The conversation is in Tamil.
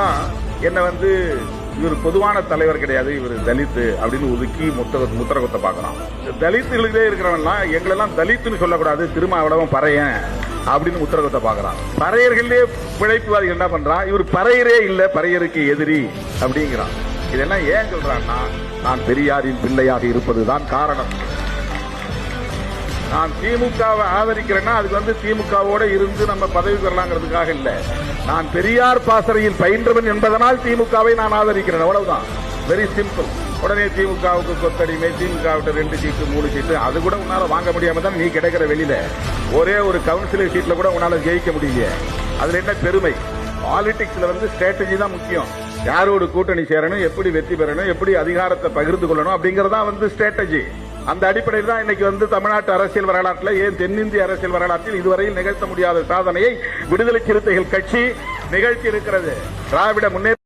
எல்லாம் என்ன வந்து இவர் பொதுவான தலைவர் கிடையாது இவர் தலித்து அப்படின்னு ஒதுக்கி முத்த முத்திர குத்த பாக்குறான் தலித்துகளிலே இருக்கிறவன்லாம் எங்களெல்லாம் தலித்துன்னு சொல்லக்கூடாது திருமாவளவன் பறையன் அப்படின்னு முத்திர குத்த பாக்குறான் பறையர்களே பிழைப்புவாதிகள் என்ன பண்றான்? இவர் பறையரே இல்ல பறையருக்கு எதிரி அப்படிங்கிறான். இதெல்லாம் ஏன் சொல்றான்னா நான் பெரியாரின் பிள்ளையாக இருப்பதுதான் காரணம். நான் திமுகவை ஆதரிக்கிறேன்னா அதுக்கு வந்து திமுகவோட இருந்து நம்ம பதவி பெறலாங்கிறதுக்காக இல்லை. நான் பெரியார் பாசறையில் பயின்றவன் என்பதனால் திமுகவை நான் ஆதரிக்கிறேன். அவ்வளவுதான். வெரி சிம்பிள் உடனே திமுகவுக்கு கொத்தடிமை திமுக ரெண்டு சீட்டு மூணு சீட்டு அது கூட உன்னால வாங்க முடியாம தான் நீ கிடைக்கிற வெளியில. ஒரே ஒரு கவுன்சிலர் சீட்ல கூட உன்னால ஜெயிக்க முடியல அதுல என்ன பெருமை? பாலிடிக்ஸ்ல வந்து ஸ்ட்ராட்டஜி தான் முக்கியம். யாரோடு கூட்டணி சேரணும் எப்படி வெற்றி பெறணும் எப்படி அதிகாரத்தை பகிர்ந்து கொள்ளணும் அப்படிங்கறதா வந்து ஸ்ட்ராட்டஜி அந்த அடிப்படையில் தான் இன்னைக்கு வந்து தமிழ்நாட்டு அரசியல் வரலாற்றில் ஏன் தென்னிந்திய அரசியல் வரலாற்றில் இதுவரையில் நிகழ்த்த முடியாத சாதனையை விடுதலை சிறுத்தைகள் கட்சி நிகழ்த்தி இருக்கிறது. திராவிட முன்னேற்ற